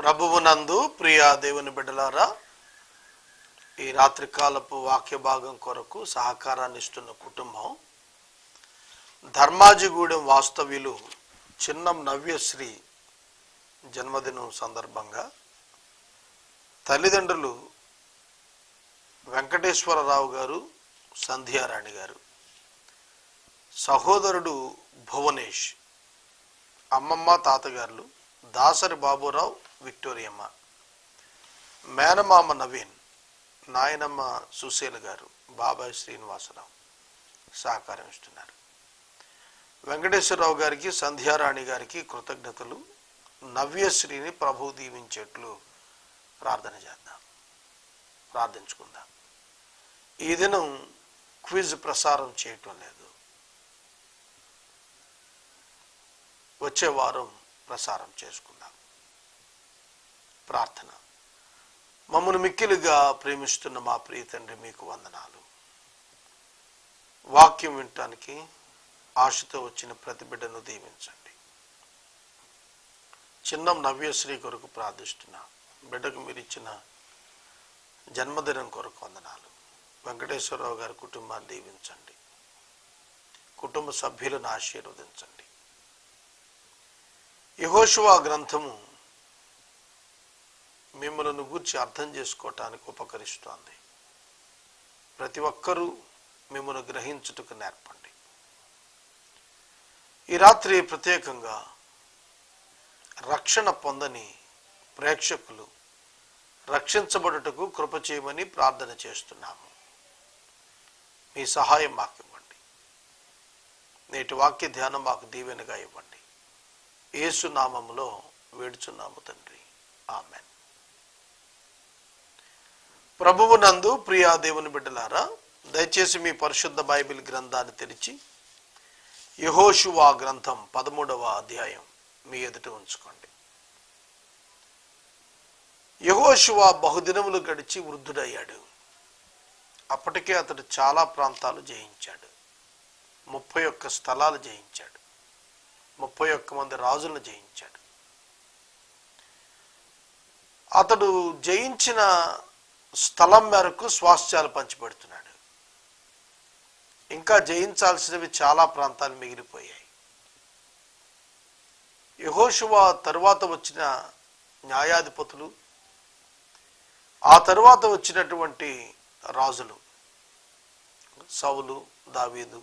ప్రభువునందు ప్రియా దేవుని బిడ్డలారా ఈ రాత్రికాలపు వాక్య భాగం కొరకు సహకారాన్ని ఇస్తున్న కుటుంబం ధర్మాజిగూడెం వాస్తవ్యులు చిన్నం నవ్యశ్రీ జన్మదినం సందర్భంగా తల్లిదండ్రులు వెంకటేశ్వరరావు గారు సంధ్యారాణి గారు సహోదరుడు భువనేష్ అమ్మమ్మ తాతగారులు దాసరి బాబురావు విక్టోరియమ్మ. మేనమామ నవీన్ నాయనమ్మ సుశీల్ గారు బాబాయ్ శ్రీనివాసరావు సహకారం ఇస్తున్నారు. వెంకటేశ్వరరావు గారికి సంధ్యారాణి గారికి కృతజ్ఞతలు. నవ్యశ్రీని ప్రభు దీవించేట్లు ప్రార్థన చేద్దాం. ప్రార్థించుకుందాం. ఈ దినం క్విజ్ ప్రసారం చేయటం లేదు. వచ్చే వారం ప్రసారం చేసుకుందాం. ప్రార్థన. మమ్మను మిక్కిలిగా ప్రేమిస్తున్న మా ప్రియ తండ్రి మీకు వందనాలు. వాక్యం వినటానికి ఆశతో వచ్చిన ప్రతి బిడ్డను దీవించండి. చిన్నం నవ్యశ్రీ కొరకు ప్రార్థిస్తున్నా బిడ్డకు మీరు ఇచ్చిన జన్మదినం కొరకు వందనాలు. వెంకటేశ్వరరావు గారి కుటుంబాన్ని దీవించండి. కుటుంబ సభ్యులను ఆశీర్వదించండి. యహోషువా గ్రంథము మిమ్మలను గూర్చి అర్థం చేసుకోవటానికి ఉపకరిస్తోంది. ప్రతి ఒక్కరూ మిమ్మల్ని గ్రహించుటకు నేర్పండి. ఈ రాత్రి ప్రత్యేకంగా రక్షణ పొందని ప్రేక్షకులు రక్షించబడుటకు కృప చేయమని ప్రార్థన చేస్తున్నాము. మీ సహాయం మాకు ఇవ్వండి నేటి వాక్య ధ్యానం మాకు దీవెనగా ఇవ్వండి. ఏసునామంలో నామములో వేడుచున్నాము తండ్రి. ఆమెన్. ప్రభువు నందు ప్రియా దేవుని బిడ్డలారా దయచేసి మీ పరిశుద్ధ బైబిల్ గ్రంథాన్ని తెరిచి యహోషువా గ్రంథం పదమూడవ అధ్యాయం మీ ఎదుట ఉంచుకోండి. యహోషువా బహుదినములు గడిచి వృద్ధుడయ్యాడు. అప్పటికే అతడు చాలా ప్రాంతాలు జయించాడు. ముప్పై ఒక్క స్థలాలు జయించాడు. ముప్పై ఒక్క మంది రాజులను జయించాడు. అతడు జయించిన స్థలం మేరకు స్వాస్థ్యాలు పంచిపెడుతున్నాడు. ఇంకా జయించాల్సినవి చాలా ప్రాంతాలు మిగిలిపోయాయి. యహోషువ తరువాత వచ్చిన న్యాయాధిపతులు ఆ తరువాత వచ్చినటువంటి రాజులు సౌలు దావీదు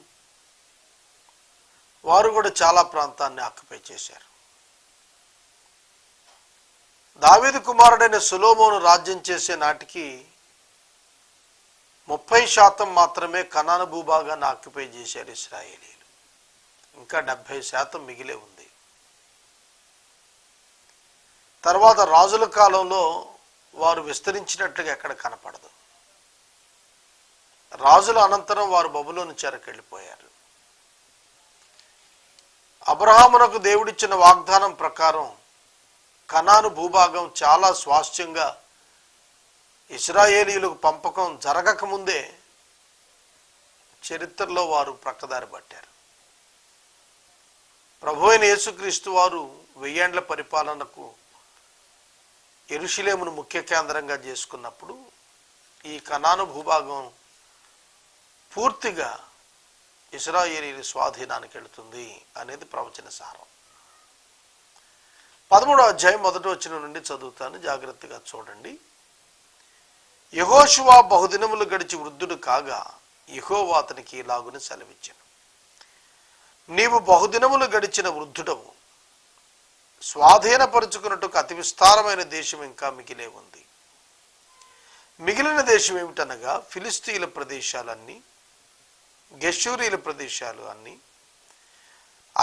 వారు కూడా చాలా ప్రాంతాన్ని ఆక్యుపై చేశారు. దావేది కుమారుడైన సులోమోను రాజ్యం చేసే నాటికి ముప్పై శాతం మాత్రమే కనాన భూభాగాన్ని ఆక్యుపై చేశారు ఇస్రాయేలీలు. ఇంకా డెబ్భై శాతం మిగిలే ఉంది. తర్వాత రాజుల కాలంలో వారు విస్తరించినట్లుగా ఎక్కడ కనపడదు. రాజుల అనంతరం వారు బబులోని చెరకెళ్ళిపోయారు. అబ్రహామునకు దేవుడిచ్చిన వాగ్దానం ప్రకారం కనాను భూభాగం చాలా స్వాస్థ్యంగా ఇస్రాయేలీలకు పంపకం జరగకముందే చరిత్రలో వారు ప్రక్కదారి పట్టారు. ప్రభు అయిన యేసుక్రీస్తు వారు వెయ్యేండ్ల పరిపాలనకు ఎరుషులేమును ముఖ్య కేంద్రంగా చేసుకున్నప్పుడు ఈ కనాను భూభాగం పూర్తిగా ఇస్రాయేలీ స్వాధీనానికి వెళుతుంది అనేది ప్రవచన సారం. పదమూడో అధ్యాయం మొదటి వచ్చిన నుండి చదువుతాను. జాగ్రత్తగా చూడండి. యహోషువా బహుదినములు గడిచి వృద్ధుడు కాగా యహోవా అతనికి ఇలాగుని సెలవిచ్చాను. నీవు బహుదినములు గడిచిన వృద్ధుడవు. స్వాధీనపరుచుకున్నట్టుకు అతి విస్తారమైన దేశం ఇంకా మిగిలే ఉంది. మిగిలిన దేశం ఏమిటనగా ఫిలిస్తీన్ల ప్రదేశాలన్నీ గెషూరీల ప్రదేశాలు అన్నీ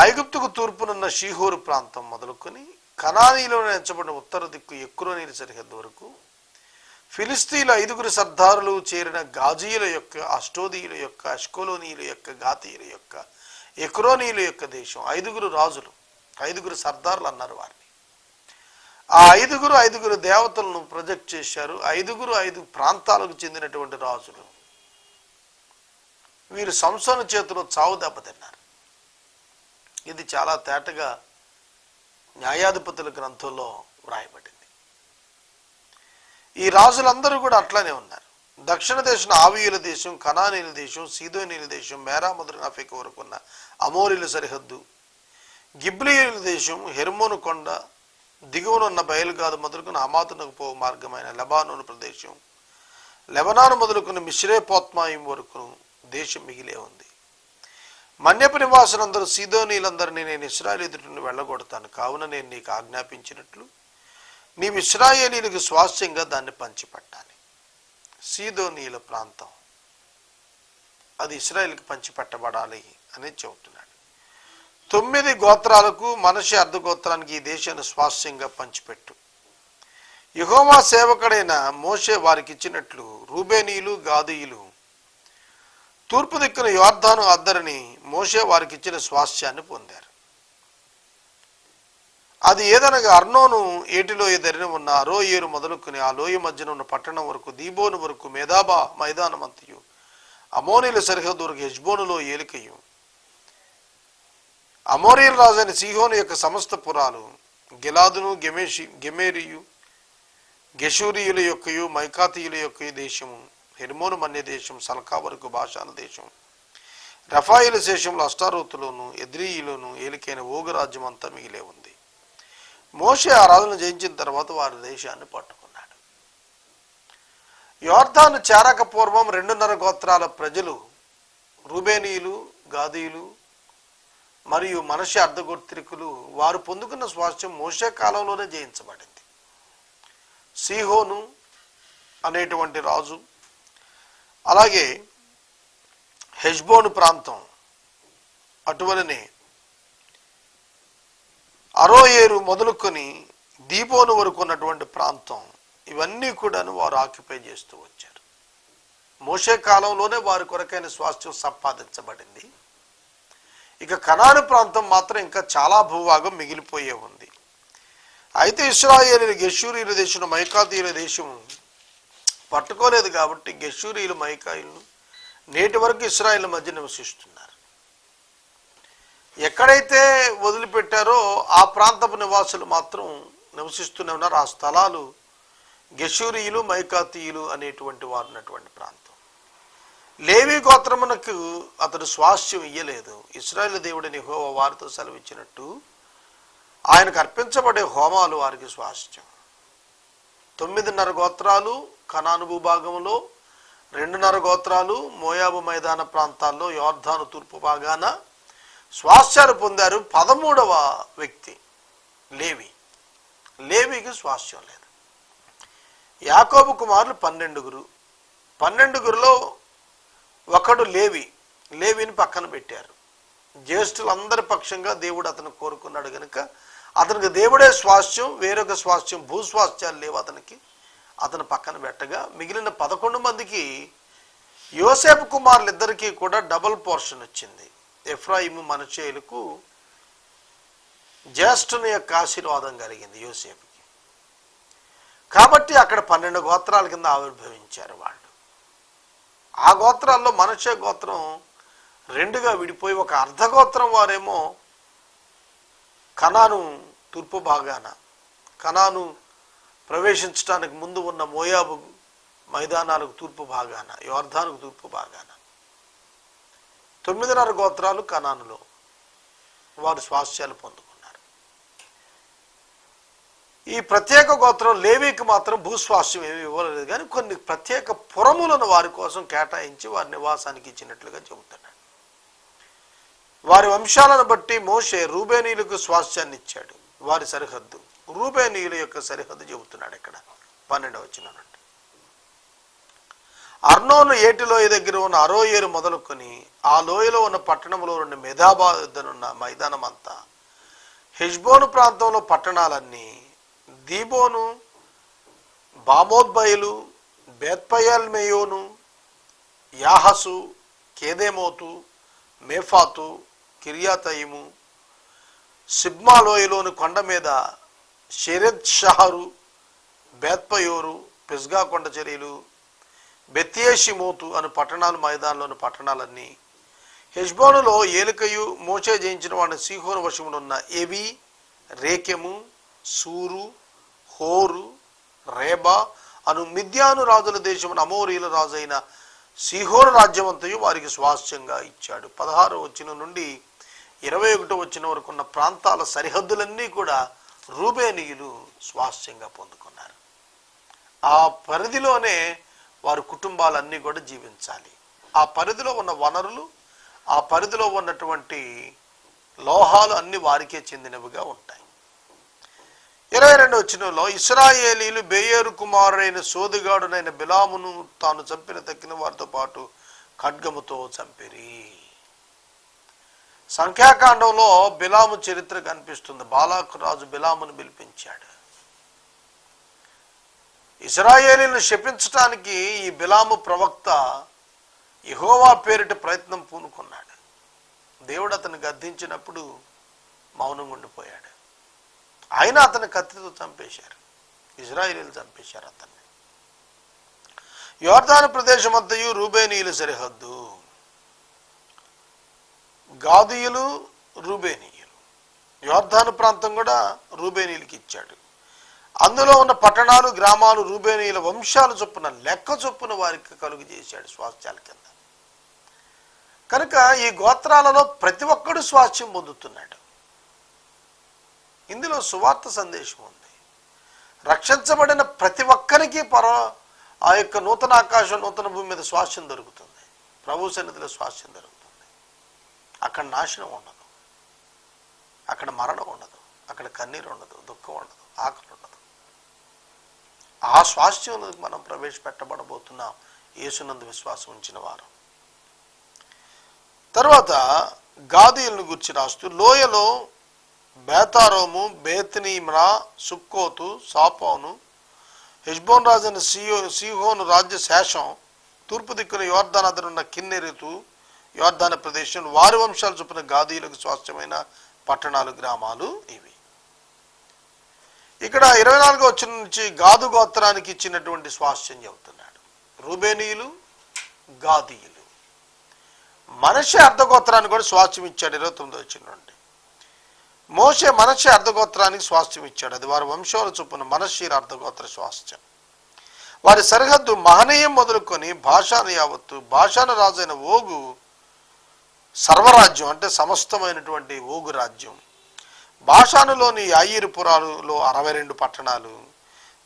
ఐగుప్తుకు తూర్పునున్న షీహోరు ప్రాంతం మొదలుకొని కనానీలో ఎంచబడిన ఉత్తర దిక్కు ఎక్కువ నీరు సరిహద్దు వరకు ఫిలిస్తీన్ల ఐదుగురు సర్దారులు చేరిన గాజీయుల యొక్క అష్టోదీయుల యొక్క అష్కోలోనీయుల యొక్క గాతీయుల యొక్క ఎక్రోనీయుల యొక్క దేశం. ఐదుగురు రాజులు ఐదుగురు సర్దారులు అన్నారు వారిని. ఆ ఐదుగురు ఐదుగురు దేవతలను ప్రొజెక్ట్ చేశారు. ఐదుగురు ఐదు ప్రాంతాలకు చెందినటువంటి రాజులు. వీరు సంసోన చేతిలో చావు దెబ్బతిన్నారు. ఇది చాలా తేటగా న్యాయాధిపతుల గ్రంథంలో వ్రాయబడింది. ఈ రాజులందరూ కూడా అట్లానే ఉన్నారు. దక్షిణ దేశం ఆవియుల దేశం కనానీల దేశం సీదోనీల దేశం మేరా మొదలనాఫిక వరకు ఉన్న అమోరీల సరిహద్దు గిబ్లియుల దేశం హెర్మోను కొండ దిగువనున్న బయలుగాదు మొదలుకున్న అమాతునకు పో మార్గమైన లెబానోను ప్రదేశం లెబనాను మొదలుకున్న మిశ్రేపోత్మాయం వరకు దేశం మిగిలే ఉంది. మన్యపు నివాసులందరూ సీదోనీలందరినీ నేను ఇస్రాయల్ ఎదుటి నుండి వెళ్ళగొడతాను. కావున నేను నీకు ఆజ్ఞాపించినట్లు నీవు ఇస్రాయేలీలకు స్వాస్థ్యంగా దాన్ని పంచిపెట్టాలి. సీదోనీల ప్రాంతం అది ఇస్రాయేల్కి పంచిపెట్టబడాలి అని చెబుతున్నాడు. తొమ్మిది గోత్రాలకు మనిషి అర్ధగోత్రానికి ఈ దేశాన్ని స్వాస్థ్యంగా పంచిపెట్టు. యహోమా సేవకుడైన మోషే వారికి ఇచ్చినట్లు రూబేనీలు గాదీయులు తూర్పు దిక్కున యోర్ధాను అద్దరిని మోషే వారికి ఇచ్చిన స్వాస్థ్యాన్ని పొందారు. అది ఏదనగా అర్నోను ఏటిలో ఎదరిన ఉన్న అరోయేరు మొదలుకుని ఆ లోయ మధ్యన ఉన్న పట్టణం వరకు దీబోను వరకు మేధాబా మైదానమంతయు అమోనీల సరిహద్దు వరకు హెజ్బోనులో ఏలికయు. అమోరియల్ రాజైన సిహోను యొక్క సమస్త పురాలు గిలాదును గెమేషి గెమేరియు గెషూరియుల యొక్కయు మైకాతీయుల యొక్క దేశము హెర్మోను మన్య దేశం సల్కా వరకు భాషాన దేశం. రఫాయిల శేషంలో అష్టారోతులోను ఎద్రీయులోను ఏలికైన ఓగు రాజ్యం అంతా మిగిలే ఉంది. మోషే ఆ రాజును జయించిన తర్వాత వారి దేశాన్ని పట్టుకున్నాడు. యోర్ధాను చేరక పూర్వం రెండున్నర గోత్రాల ప్రజలు రూబేనీయులు గాదీయులు మరియు మనిషి అర్ధగోత్రికులు వారు పొందుకున్న స్వాస్థ్యం మోషే కాలంలోనే జయించబడింది. సిహోను అనేటువంటి రాజు అలాగే హెజ్బోన్ ప్రాంతం అటువలనే అరోయేరు మొదలుకొని దీపోను వరకు ఉన్నటువంటి ప్రాంతం ఇవన్నీ కూడాను వారు ఆక్యుపై చేస్తూ వచ్చారు. మోసే కాలంలోనే వారి కొరకైన స్వాస్థ్యం సంపాదించబడింది. ఇక కనాను ప్రాంతం మాత్రం ఇంకా చాలా భూభాగం మిగిలిపోయే ఉంది. అయితే ఇస్రాయేలీలు గెషూరీల దేశం మైకాతీయుల దేశం పట్టుకోలేదు కాబట్టి గెషూరీలు మైకాయిలు నేటి వరకు ఇస్రాయిల్ మధ్య నివసిస్తున్నారు. ఎక్కడైతే వదిలిపెట్టారో ఆ ప్రాంతపు నివాసులు మాత్రం నివసిస్తూనే ఉన్నారు. ఆ స్థలాలు గెషూరీయులు మైకాతీయులు అనేటువంటి వారు ఉన్నటువంటి ప్రాంతం. లేవి గోత్రమునకు అతడు స్వాస్థ్యం ఇయ్యలేదు. ఇస్రాయేల్ దేవుడిని హో వారితో సెలవిచ్చినట్టు ఆయనకు అర్పించబడే హోమాలు వారికి స్వాస్థ్యం. తొమ్మిదిన్నర గోత్రాలు కనాను భూభాగంలో రెండున్నర గోత్రాలు మోయాబు మైదాన ప్రాంతాల్లో యోర్ధాను తూర్పు భాగాన స్వాస్యాలు పొందారు పదమూడవ వ్యక్తి లేవి. లేవికి స్వాస్థ్యం లేదు. యాకోబు కుమారులు పన్నెండుగురు. పన్నెండుగురులో ఒకడు లేవి. లేవిని పక్కన పెట్టారు. జ్యేష్ఠులందరి పక్షంగా దేవుడు అతను కోరుకున్నాడు కనుక అతనికి దేవుడే స్వాస్థ్యం వేరొక స్వాస్థ్యం భూస్వాస్థ్యాలు లేవు అతనికి. అతను పక్కన పెట్టగా మిగిలిన పదకొండు మందికి యోసేపు కుమారులిద్దరికీ కూడా డబుల్ పోర్షన్ వచ్చింది. ఎఫ్రాయిము మనచేయులకు జ్యేష్ఠుని యొక్క ఆశీర్వాదం కలిగింది యోసేపుకి. కాబట్టి అక్కడ పన్నెండు గోత్రాల కింద ఆవిర్భవించారు వాళ్ళు. ఆ గోత్రాల్లో మనచే గోత్రం రెండుగా విడిపోయి ఒక అర్ధగోత్రం వారేమో కనాను తూర్పు భాగాన కనాను ప్రవేశించడానికి ముందు ఉన్న మోయాబు మైదానాలకు తూర్పు భాగాన యోర్ధానుకు తూర్పు భాగాన. తొమ్మిదిన్నర గోత్రాలు కనానులో వారు స్వాస్థ్యాలు పొందుకున్నారు. ఈ ప్రత్యేక గోత్రం లేవీకి మాత్రం భూస్వాస్థ్యం ఏమి ఇవ్వలేదు. కానీ కొన్ని ప్రత్యేక పురములను వారి కోసం కేటాయించి వారి నివాసానికి ఇచ్చినట్లుగా చెబుతున్నాడు వారి వంశాలను బట్టి మోషే రూబేనీయులకు స్వాస్థ్యాన్ని ఇచ్చాడు వారి సరిహద్దు. రూబేనీయుల యొక్క సరిహద్దు చెబుతున్నాడు ఇక్కడ. పన్నెండవ వచ్చిన అర్నోను ఏటిలోయ దగ్గర ఉన్న అరోయేరు మొదలుకొని ఆ లోయలో ఉన్న పట్టణంలో రెండు మేధాబాద్ మెదాబాదునున్న మైదానం అంతా హెజ్బోను ప్రాంతంలో పట్టణాలన్నీ దీబోను బామోద్బయలు బేత్పయల్ మేయోను యాహసు కేదేమోతు మేఫాతు కిరియాతయిము సిబ్మాలోయలోని కొండ మీద షెరెద్ షహరు బేత్పయోరు పిస్గా కొండ చర్యలు బెత్యేషిమోతు అను పట్టణాలు మైదానంలోని పట్టణాలన్నీ. హెజ్బోనులో ఏలికయు మోచే జయించిన వాడిని సీహోను వశమునున్న ఎవి రేకెము సూరు హోరు రేబా అను మిద్యాను రాజుల దేశమున అమోరీల రాజైన సీహోరు రాజ్యమంతయు వారికి స్వాస్థ్యంగా ఇచ్చాడు. పదహారు వచ్చిన నుండి ఇరవై ఒకటో వచ్చిన వరకు ఉన్న ప్రాంతాల సరిహద్దులన్నీ కూడా రూబేనీయులు స్వాస్థ్యంగా పొందుకున్నారు. ఆ పరిధిలోనే వారి కుటుంబాలన్నీ కూడా జీవించాలి. ఆ పరిధిలో ఉన్న వనరులు ఆ పరిధిలో ఉన్నటువంటి లోహాలు అన్ని వారికే చెందినవిగా ఉంటాయి. ఇరవై రెండు వచ్చినలో ఇస్రాయేలీలు బేయేరు కుమారుడైన సోదిగాడునైన బిలామును తాను చంపిన తక్కిన వారితో పాటు ఖడ్గముతో చంపిరి. సంఖ్యాకాండంలో బిలాము చరిత్ర కనిపిస్తుంది. బాలాకు రాజు బిలామును పిలిపించాడు. ఇజ్రాయేలీని శపించటానికి ఈ బిలాము ప్రవక్త యెహోవా పేరిట ప్రయత్నం పూనుకున్నాడు. దేవుడు అతను గద్దించినప్పుడు మౌనంగా ఉండిపోయాడు. ఆయన అతని కత్తితో చంపేశారు. ఇజ్రాయేలీలు చంపేశారు అతన్ని. యోర్దాను ప్రదేశమంతయు రూబేనీయుల సరిహద్దు. గాదీయులు రూబేనీయులు. యోర్ధాను ప్రాంతం కూడా రూబేనీయులకి ఇచ్చాడు. అందులో ఉన్న పట్టణాలు గ్రామాలు రూబేనీయుల వంశాలు చొప్పున లెక్క చొప్పున వారికి కలుగు చేశాడు స్వాస్థ్యాల కింద. కనుక ఈ గోత్రాలలో ప్రతి ఒక్కడు స్వాస్థ్యం పొందుతున్నాడు. ఇందులో సువార్త సందేశం ఉంది. రక్షించబడిన ప్రతి ఒక్కరికి పర ఆ యొక్క నూతన ఆకాశం నూతన భూమి మీద స్వాస్థ్యం దొరుకుతుంది. ప్రభు సన్నిధిలో స్వాస్థ్యం దొరుకుతుంది. అక్కడ నాశనం ఉండదు. అక్కడ మరణం ఉండదు. అక్కడ కన్నీరు ఉండదు. దుఃఖం ఉండదు. ఆకలి ఉండదు. ఆ స్వాస్థ్యంలోకి మనం ప్రవేశపెట్టబడబోతున్నాం. యేసునందు విశ్వాసం ఉంచిన వారు. తర్వాత గాదీలను గుర్చి రాస్తూ లోయలో బేతారోము బేతనీమ్రా సుక్కోతు సాపోను హెష్బోన్ రాజైన సియో సిహోను రాజ్య శేషం తూర్పు దిక్కున యోర్ధాన్ కిన్నెరుతూ కిన్నెరుతు యోర్ధాన ప్రదేశం వారి వంశాలు చొప్పున గాదీలకు స్వాస్థ్యమైన పట్టణాలు గ్రామాలు ఇవి. ఇక్కడ ఇరవై నాలుగో వచ్చిన నుంచి గాదు గోత్రానికి ఇచ్చినటువంటి స్వాస్థ్యం చెబుతున్నాడు. రూబేనీయులు గాదీయులు. మనిషి అర్ధగోత్రానికి కూడా స్వాస్థ్యం ఇచ్చాడు ఇరవై తొమ్మిది వచ్చిన నుండి. మోసే మనషి అర్ధగోత్రానికి స్వాస్థ్యం ఇచ్చాడు. అది వారి వంశాల చొప్పున మనషీర అర్ధగోత్ర స్వాస్థ్యం. వారి సరిహద్దు మహనీయం మొదలుకొని భాషాను యావత్తు భాషాను రాజైన ఓగు సర్వరాజ్యం అంటే సమస్తమైనటువంటి ఓగు రాజ్యం భాషానులోని యాయిరుపురాలులో అరవై రెండు పట్టణాలు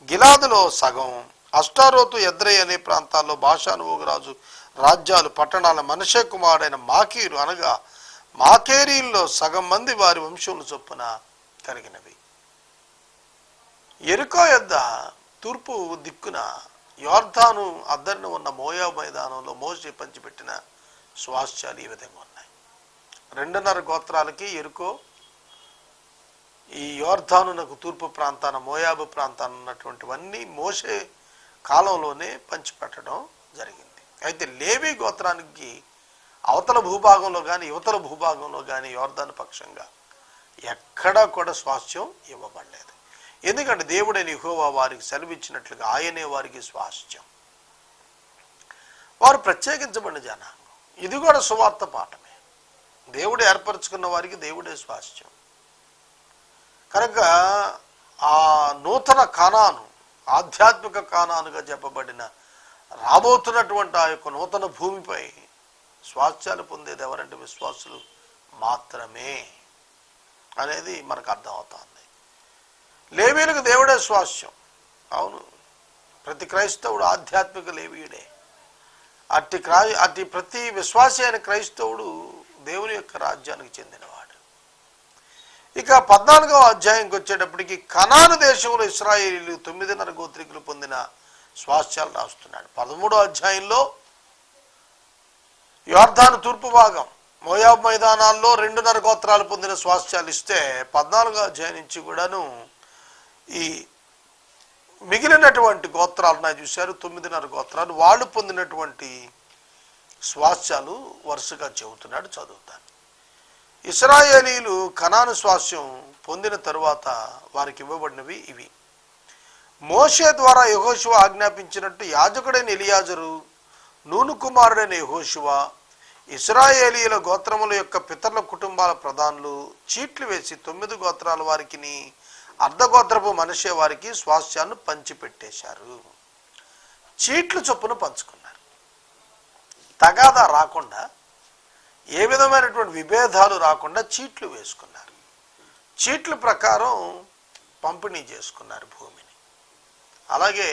గిలాదులో సగం అష్టారోతు ఎద్రై అనే ప్రాంతాల్లో భాషాను ఓగురాజు రాజ్యాలు పట్టణాల మనషే కుమారుడైన మాకీరు అనగా మాకేరీల్లో సగం మంది వారి వంశములు చొప్పున కలిగినవి. ఎరుకో యొద్ద తూర్పు దిక్కున యోర్ధాను అద్దరిన ఉన్న మోయా మైదానంలో మోసే పంచిపెట్టిన స్వాస్థ్యాలు ఈ విధంగా ఉన్నాయి. రెండున్నర గోత్రాలకి ఎరుకో. ఈ యోర్ధానునకు తూర్పు ప్రాంతాన మోయాబు ప్రాంతాన ఉన్నటువంటివన్నీ మోసే కాలంలోనే పంచిపెట్టడం జరిగింది. అయితే లేవి గోత్రానికి అవతల భూభాగంలో కానీ యువతల భూభాగంలో కానీ యోర్ధాను పక్షంగా ఎక్కడా కూడా స్వాస్థ్యం ఇవ్వబడలేదు. ఎందుకంటే దేవుడైన హోవా వారికి సెలవిచ్చినట్లుగా ఆయనే వారికి స్వాస్థ్యం. వారు ప్రత్యేకించబడిన జనాంగం. ఇది కూడా సువార్త పాఠమే. దేవుడు ఏర్పరచుకున్న వారికి దేవుడే స్వాస్థ్యం. కనుక ఆ నూతన కానాను ఆధ్యాత్మిక కానానుగా చెప్పబడిన రాబోతున్నటువంటి ఆ యొక్క నూతన భూమిపై స్వాస్థ్యాలు పొందేది ఎవరంటే విశ్వాసులు మాత్రమే అనేది మనకు అర్థమవుతుంది. లేవీలకు దేవుడే స్వాస్థ్యం. అవును ప్రతి క్రైస్తవుడు ఆధ్యాత్మిక లేవీయుడే. అట్టి క్రా అట్టి ప్రతి విశ్వాసి అయిన క్రైస్తవుడు దేవుని యొక్క రాజ్యానికి చెందినవాడు. ఇక పద్నాలుగవ అధ్యాయంకి వచ్చేటప్పటికి కనాను దేశంలో ఇస్రాయేలీలు తొమ్మిదిన్నర గోత్రికులు పొందిన స్వాస్థ్యాలు రాస్తున్నాడు. పదమూడో అధ్యాయంలో యోర్ధాను తూర్పు భాగం మోయాబ్ మైదానాల్లో రెండున్నర గోత్రాలు పొందిన స్వాస్థ్యాలు ఇస్తే పద్నాలుగో అధ్యాయం నుంచి కూడాను ఈ మిగిలినటువంటి గోత్రాలు నా చూశారు. తొమ్మిదిన్నర గోత్రాలు వాళ్ళు పొందినటువంటి స్వాస్యాలు వరుసగా చెబుతున్నాడు చదువుతాను ఇస్రాయేలీలు కనాను స్వాస్యం పొందిన తరువాత వారికి ఇవ్వబడినవి ఇవి. మోషే ద్వారా యహోశివ ఆజ్ఞాపించినట్టు యాజకుడైన ఎలియాజరు నూను కుమారుడైన యహోశివ ఇస్రాయేలీల గోత్రముల యొక్క పితరుల కుటుంబాల ప్రధానులు చీట్లు వేసి తొమ్మిది గోత్రాల వారికిని అర్ధగోత్రపు మనిషే వారికి స్వాస్యాన్ని పంచిపెట్టేశారు. చీట్లు చొప్పున పంచుకున్నారు. తగాదా రాకుండా ఏ విధమైనటువంటి విభేదాలు రాకుండా చీట్లు వేసుకున్నారు. చీట్ల ప్రకారం పంపిణీ చేసుకున్నారు భూమిని. అలాగే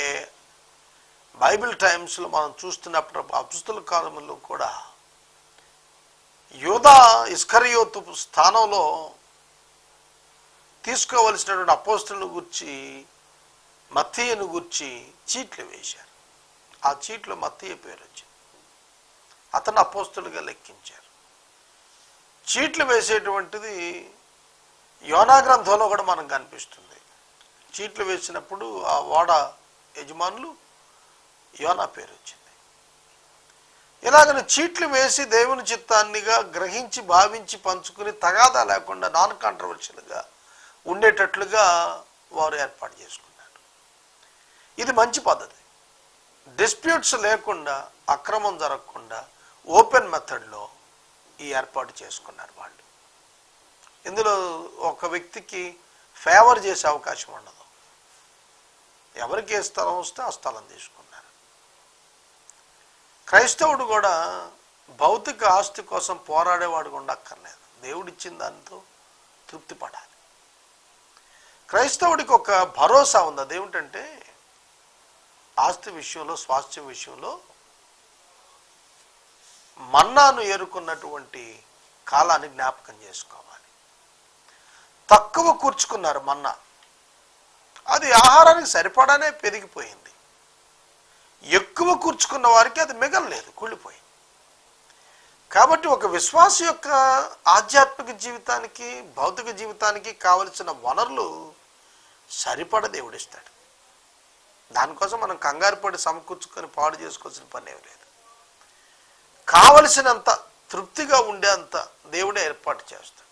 బైబిల్ టైమ్స్లో మనం చూస్తున్నప్పుడు అపుస్తుల కాలంలో కూడా యోధా ఇస్కరియోతు స్థానంలో తీసుకోవలసినటువంటి అపోస్తులను గుర్చి మత్తయ్యను గుర్చి చీట్లు వేశారు. ఆ చీట్లు మత్తయ్య పేరు వచ్చింది అతను అపోస్తులుగా లెక్కించారు. చీట్లు వేసేటువంటిది యోనా గ్రంథంలో కూడా మనకు కనిపిస్తుంది. చీట్లు వేసినప్పుడు ఆ ఓడ యజమానులు యోనా పేరు వచ్చింది. ఇలాగని చీట్లు వేసి దేవుని చిత్తాన్నిగా గ్రహించి భావించి పంచుకుని తగాదా లేకుండా నాన్ కాంట్రవర్షియల్గా ఉండేటట్లుగా వారు ఏర్పాటు చేసుకున్నారు. ఇది మంచి పద్ధతి. డిస్ప్యూట్స్ లేకుండా అక్రమం జరగకుండా ఓపెన్ మెథడ్లో ఈ ఏర్పాటు చేసుకున్నారు వాళ్ళు. ఇందులో ఒక వ్యక్తికి ఫేవర్ చేసే అవకాశం ఉండదు. ఎవరికి ఏ స్థలం వస్తే ఆ స్థలం తీసుకున్నారు. క్రైస్తవుడు కూడా భౌతిక ఆస్తి కోసం పోరాడేవాడు ఉండక్కర్లేదు. దేవుడిచ్చిన దానితో తృప్తి పడాలి క్రైస్తవుడికి ఒక భరోసా ఉంది? అదేమిటంటే ఆస్తి విషయంలో స్వాస్థ్యం విషయంలో మన్నాను ఏరుకున్నటువంటి కాలాన్ని జ్ఞాపకం చేసుకోవాలి. తక్కువ కూర్చుకున్నారు మన్నా. అది ఆహారానికి సరిపడానే పెరిగిపోయింది. ఎక్కువ కూర్చుకున్న వారికి అది మిగలలేదు కూలిపోయింది. కాబట్టి ఒక విశ్వాస యొక్క ఆధ్యాత్మిక జీవితానికి భౌతిక జీవితానికి కావలసిన వనరులు సరిపడ దేవుడిస్తాడు దానికోసం మనం కంగారు పడి సమకూర్చుకొని పాడు చేసుకోవాల్సిన పని ఏమి లేదు. కావలసినంత తృప్తిగా ఉండేంత దేవుడే ఏర్పాటు చేస్తాడు.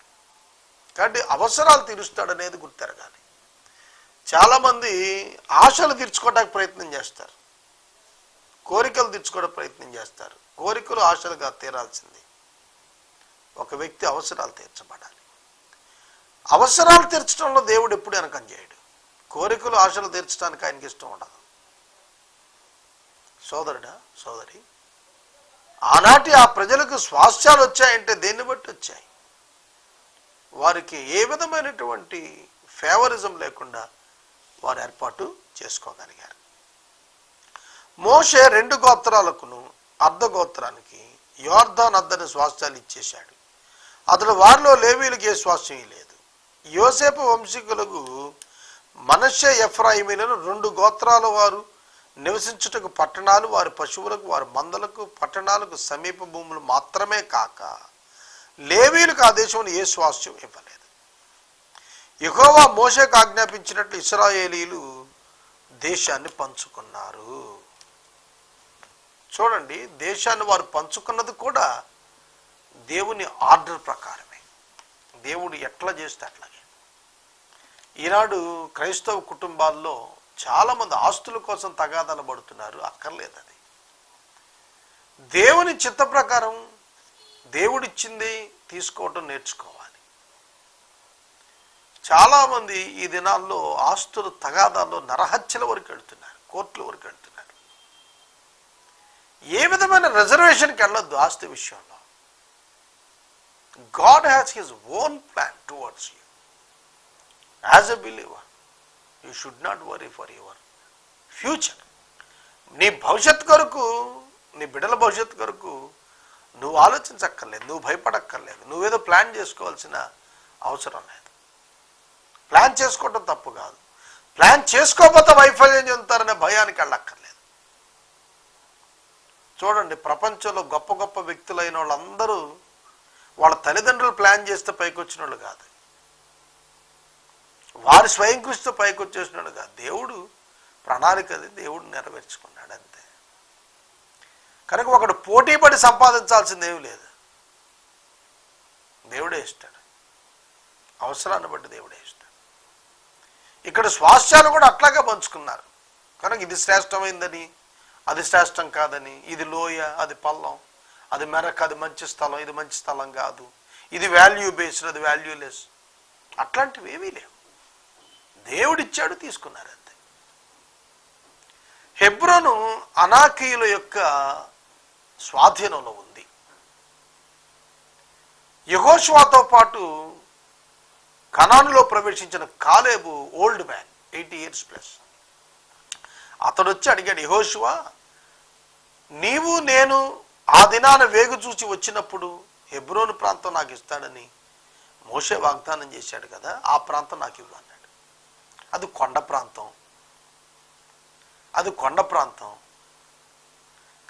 కాబట్టి అవసరాలు తీరుస్తాడు అనేది గుర్తెరగాలి. చాలామంది ఆశలు తీర్చుకోవడానికి ప్రయత్నం చేస్తారు. కోరికలు తీర్చుకోవడానికి ప్రయత్నం చేస్తారు. కోరికలు ఆశలుగా తీరాల్సింది. ఒక వ్యక్తి అవసరాలు తీర్చబడాలి. అవసరాలు తీర్చడంలో దేవుడు ఎప్పుడు వెనకం చేయడు. కోరికలు ఆశలు తీర్చడానికి ఆయనకి ఇష్టం ఉండదు. సోదరుడా సోదరి ఆనాటి ఆ ప్రజలకు స్వాస్థ్యాలు వచ్చాయంటే దేన్ని బట్టి వచ్చాయి? వారికి ఏ విధమైనటువంటి ఫేవరిజం లేకుండా వారు ఏర్పాటు చేసుకోగలిగారు. మోషే రెండు గోత్రాలకును అర్ధ గోత్రానికి యోర్ధాన్ అద్దని స్వాస్థ్యాలు ఇచ్చేశాడు. అతడు వారిలో లేవీలకి ఏ స్వాస్థ్యం లేదు. యోసేపు వంశీకులకు మనషే ఎఫ్రాయిమీలను రెండు గోత్రాల వారు నివసించుటకు పట్టణాలు వారి పశువులకు వారి మందలకు పట్టణాలకు సమీప భూములు మాత్రమే కాక లేవీలకు ఆ దేశంలో ఏ స్వాస్థ్యం ఇవ్వలేదు. ఎగోవా మోషేకు ఆజ్ఞాపించినట్లు ఇస్రాయేలీలు దేశాన్ని పంచుకున్నారు. చూడండి దేశాన్ని వారు పంచుకున్నది కూడా దేవుని ఆర్డర్ ప్రకారమే. దేవుడు ఎట్లా చేస్తే అట్లాగే. ఈనాడు క్రైస్తవ కుటుంబాల్లో చాలామంది ఆస్తుల కోసం తగాదాలు పడుతున్నారు. అక్కర్లేదు అది. దేవుని చిత్త ప్రకారం దేవుడిచ్చింది తీసుకోవటం నేర్చుకోవాలి. చాలామంది ఈ దినాల్లో ఆస్తుల తగాదాల్లో నరహత్యల వరకు వెళ్తున్నారు. కోర్టుల వరకు వెళ్తున్నారు. ఏ విధమైన రిజర్వేషన్కి వెళ్ళొద్దు ఆస్తి విషయంలో. God has his own plan towards you. As a believer. You should not worry for your future నీ భవిష్యత్ కొరకు నీ బిడ్డల భవిష్యత్తు కొరకు నువ్వు ఆలోచించక్కర్లేదు నువ్వు భయపడక్కర్లేదు. నువ్వేదో ప్లాన్ చేసుకోవాల్సిన అవసరం లేదు. ప్లాన్ చేసుకోవటం తప్పు కాదు. ప్లాన్ చేసుకోకపోతే వైఫల్యం చెందుతారనే భయానికి వెళ్ళక్కర్లేదు. చూడండి ప్రపంచంలో గొప్ప గొప్ప వ్యక్తులైన వాళ్ళందరూ వాళ్ళ తల్లిదండ్రులు ప్లాన్ చేస్తే పైకి వచ్చిన వాళ్ళు కాదు. వారి స్వయం కృషితో పైకి కాదు దేవుడు ప్రణాళిక అది దేవుడు నెరవేర్చుకున్నాడు అంతే. కనుక ఒకడు పోటీ పడి సంపాదించాల్సింది ఏమీ లేదు. దేవుడే ఇస్తాడు. అవసరాన్ని బట్టి దేవుడే ఇస్తాడు. ఇక్కడ స్వాస్థ్యాలు కూడా అట్లాగే పంచుకున్నారు. కనుక ఇది శ్రేష్టమైందని అది శ్రేష్టం కాదని ఇది లోయ అది పల్లం అది మెరక అది మంచి స్థలం ఇది మంచి స్థలం కాదు. ఇది వాల్యూ బేస్డ్ అది వాల్యూలెస్. అట్లాంటివి ఏమీ లేవు. దేవుడిచ్చాడు తీసుకున్నారు అంతే హెబ్రోను అనాకీయుల యొక్క స్వాధీనంలో ఉంది. యహోష్వాతో పాటు కనాన్లో ప్రవేశించిన Caleb old man eighty years plus. అతడు వచ్చి అడిగాడు యహోశివా నీవు నేను ఆ దినాన వేగు చూసి వచ్చినప్పుడు హెబ్రోను ప్రాంతం నాకు ఇస్తాడని మోషే వాగ్దానం చేశాడు కదా ఆ ప్రాంతం నాకు ఇవ్వాలి అది కొండ ప్రాంతం. అది కొండ ప్రాంతం.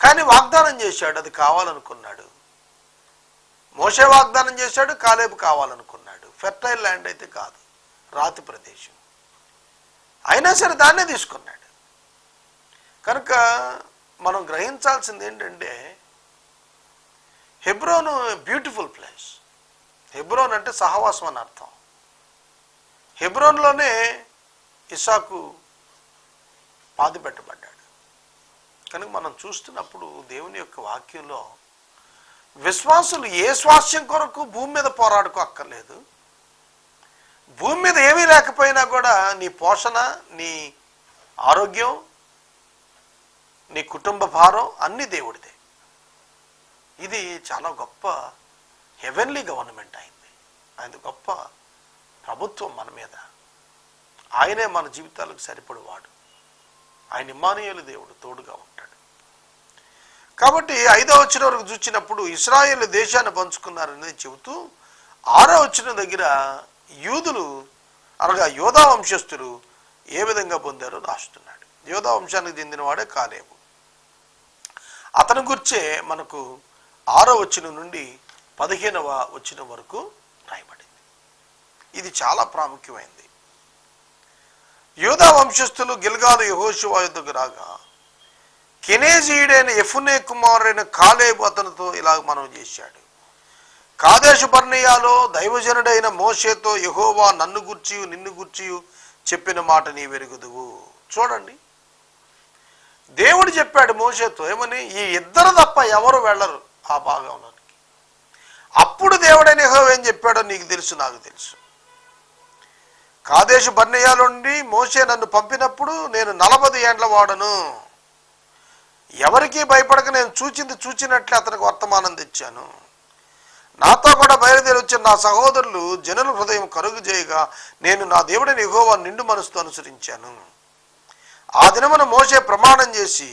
కానీ వాగ్దానం చేశాడు అది కావాలనుకున్నాడు. మోషే వాగ్దానం చేశాడు కాలేబు కావాలనుకున్నాడు. ఫెర్టైల్ ల్యాండ్ అయితే కాదు రాతి ప్రదేశం. అయినా సరే దాన్నే తీసుకున్నాడు. కనుక మనం గ్రహించాల్సింది ఏంటంటే హెబ్రోన్ బ్యూటిఫుల్ ప్లేస్. హెబ్రోన్ అంటే సహవాసం అని అర్థం. హెబ్రోన్లోనే ఇసాకు పాతి పెట్టబడ్డాడు. కనుక మనం చూస్తున్నప్పుడు దేవుని యొక్క వాక్యంలో విశ్వాసులు ఏ స్వాస్థ్యం కొరకు భూమి మీద పోరాడుకో అక్కర్లేదు. భూమి మీద ఏమీ లేకపోయినా కూడా నీ పోషణ నీ ఆరోగ్యం నీ కుటుంబ భారం అన్ని దేవుడిదే. ఇది చాలా గొప్ప హెవెన్లీ గవర్నమెంట్ అయింది. అది గొప్ప ప్రభుత్వం మన మీద. ఆయనే మన జీవితాలకు సరిపడేవాడు. ఆయన ఇమానుయేలు దేవుడు తోడుగా ఉంటాడు. కాబట్టి ఐదో వచ్చిన వరకు చూచినప్పుడు ఇస్రాయేల్ దేశాన్ని పంచుకున్నారనేది చెబుతూ ఆరో వచ్చిన దగ్గర యూదులు అనగా యోధా వంశస్థులు ఏ విధంగా పొందారో రాస్తున్నాడు. యోధా వంశానికి చెందినవాడే కాలేవు అతని గుర్చే మనకు ఆరో వచ్చిన నుండి పదిహేనవ వచ్చిన వరకు రాయబడింది. ఇది చాలా ప్రాముఖ్యమైంది. యూదా వంశస్థులు గిల్గాలు యహోశివా యుద్ధకు రాగా కెనేజీయుడైన ఎఫునే కుమారుడైన కాలేబు అతనితో ఇలా మనం చేశాడు. కాదేశ బర్నియాలో దైవజనుడైన మోషేతో యహోవా నన్ను గుర్చియు నిన్ను గుర్చియు చెప్పిన మాట నీ వెరుగుదువు చూడండి. దేవుడు చెప్పాడు మోషేతో ఏమని? ఈ ఇద్దరు తప్ప ఎవరు వెళ్ళరు ఆ భాగంలోనికి. అప్పుడు దేవుడైన యెహోవా ఏం చెప్పాడో నీకు తెలుసు నాకు తెలుసు. కాదేశు బర్నియాలుండి మోషే నన్ను పంపినప్పుడు నేను నలభై ఏండ్ల వాడను. ఎవరికీ భయపడక నేను చూచింది చూచినట్లే అతనికి వర్తమానం తెచ్చాను. నాతో కూడా బయలుదేరి వచ్చిన నా సహోదరులు జనుల హృదయం కరుగు చేయగా నేను నా దేవుడిని ఎగోవా నిండు మనసుతో అనుసరించాను. ఆ దినమున మోసే ప్రమాణం చేసి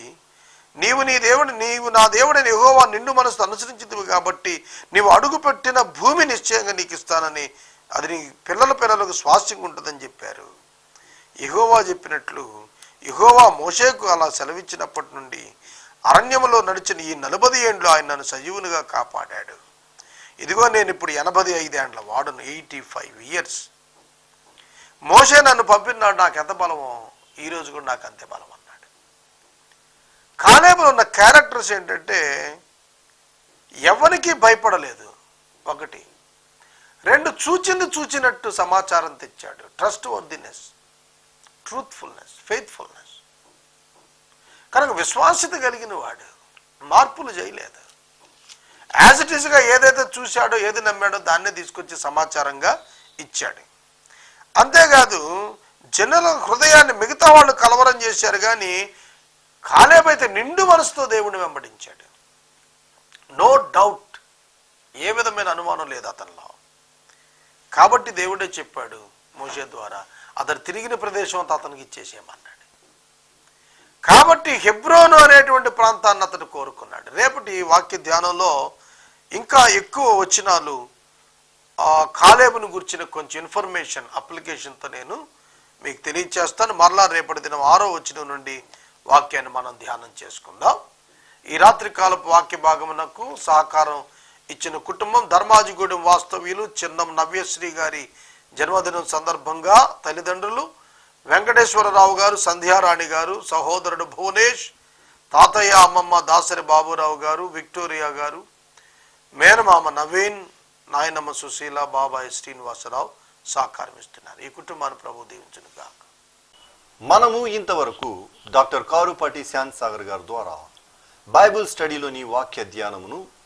నీవు నీ దేవుడి నీవు నా దేవుడిని ఎగోవా నిండు మనసుతో అనుసరించింది కాబట్టి నీవు అడుగుపెట్టిన భూమి నిశ్చయంగా నీకు ఇస్తానని అది నీ పిల్లల పిల్లలకు స్వాస్థ్యంగా ఉంటుందని చెప్పారు. ఇహోవా చెప్పినట్లు ఇహోవా మోషేకు అలా సెలవిచ్చినప్పటి నుండి అరణ్యములో నడిచిన ఈ నలభై ఏండ్లు ఆయన నన్ను సజీవునిగా కాపాడాడు. ఇదిగో నేను ఇప్పుడు ఎనభై ఏండ్ల వాడును ఎయిటీ ఫైవ్ ఇయర్స్. మోషే నన్ను పంపినాడు నాకు ఎంత బలమో ఈ రోజు కూడా నాకు అంతే బలం అన్నాడు. కాలేబులో ఉన్న క్యారెక్టర్స్ ఏంటంటే ఎవరికి భయపడలేదు. ఒకటి రెండు చూచింది చూచినట్టు సమాచారం తెచ్చాడు. ట్రస్ట్ వర్దినెస్ ట్రూత్ఫుల్నెస్ ఫెయిత్ఫుల్నెస్ కనుక విశ్వాసత కలిగిన వాడు మార్పులు చేయలేదు. యాజ్ ఇట్ ఈస్గా ఏదైతే చూశాడో ఏది నమ్మాడో దాన్నే తీసుకొచ్చి సమాచారంగా ఇచ్చాడు. అంతేకాదు జనుల హృదయాన్ని మిగతా వాళ్ళు కలవరం చేశారు కానీ కాలేబైతే నిండు మనసుతో దేవుడిని వెంబడించాడు. నో డౌట్ ఏ విధమైన అనుమానం లేదు అతనిలో. కాబట్టి దేవుడే చెప్పాడు మోషే ద్వారా అతడు తిరిగిన ప్రదేశం అంతా అతనికి ఇచ్చేసేయమన్నాడు. కాబట్టి హెబ్రోను అనేటువంటి ప్రాంతాన్ని అతడు కోరుకున్నాడు. రేపటి వాక్య ధ్యానంలో ఇంకా ఎక్కువ వచనాలు ఆ కాలేబును గురించిన కొంచెం ఇన్ఫర్మేషన్ అప్లికేషన్తో నేను మీకు తెలియచేస్తాను. మరలా రేపటి దినం ఆరో వచనం నుండి వాక్యాన్ని మనం ధ్యానం చేసుకుందాం. ఈ రాత్రి కాలపు వాక్య భాగమునకు సహకారం ఇచ్చిన కుటుంబం ధర్మాజిగూడెం వాస్తవ్యులు చిన్నం నవ్యశ్రీ గారి జన్మదినం సందర్భంగా తల్లిదండ్రులు వెంకటేశ్వరరావు గారు సంధ్యారాణి గారు సహోదరుడు భువనేష్ తాతయ్య అమ్మమ్మ దాసరి బాబురావు గారు విక్టోరియా గారు మేనమామ నవీన్ నాయనమ్మ సుశీల బాబాయ్ శ్రీనివాసరావు సహకారమిస్తున్నారు ఈ కుటుంబాన్ని ప్రభు దీవించునుగా మనము ఇంతవరకు డాక్టర్ కారుపాటి శాంత్ సాగర్ గారి ద్వారా బైబిల్ స్టడీలోని వాక్య ధ్యానమును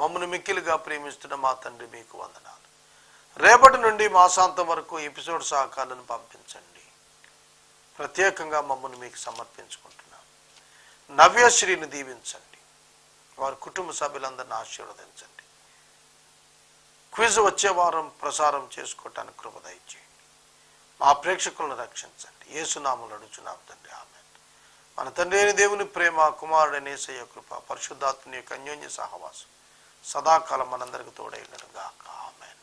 మమ్మల్ని మిక్కిలుగా ప్రేమిస్తున్న మా తండ్రి మీకు వందనాలు. రేపటి నుండి మాసాంతం వరకు ఎపిసోడ్ సహకారాలను పంపించండి. ప్రత్యేకంగా మమ్మల్ని మీకు సమర్పించుకుంటున్నాం. నవ్యశ్రీని దీవించండి. వారి కుటుంబ సభ్యులందరిని ఆశీర్వదించండి. క్విజ్ వచ్చే వారం ప్రసారం చేసుకోవటానికి కృపదయచేయండి మా ప్రేక్షకులను రక్షించండి. ఏసునాములు అడుచున్నాం తండ్రి. ఆమె మన తండ్రి అయిన దేవుని ప్రేమ కుమారుడైన యేసయ్య కృప పరిశుద్ధాత్మని యొక్క అన్యోన్య సహవాసం. సదాకాలం మనందరికి తోడైనగా ఆమెన్.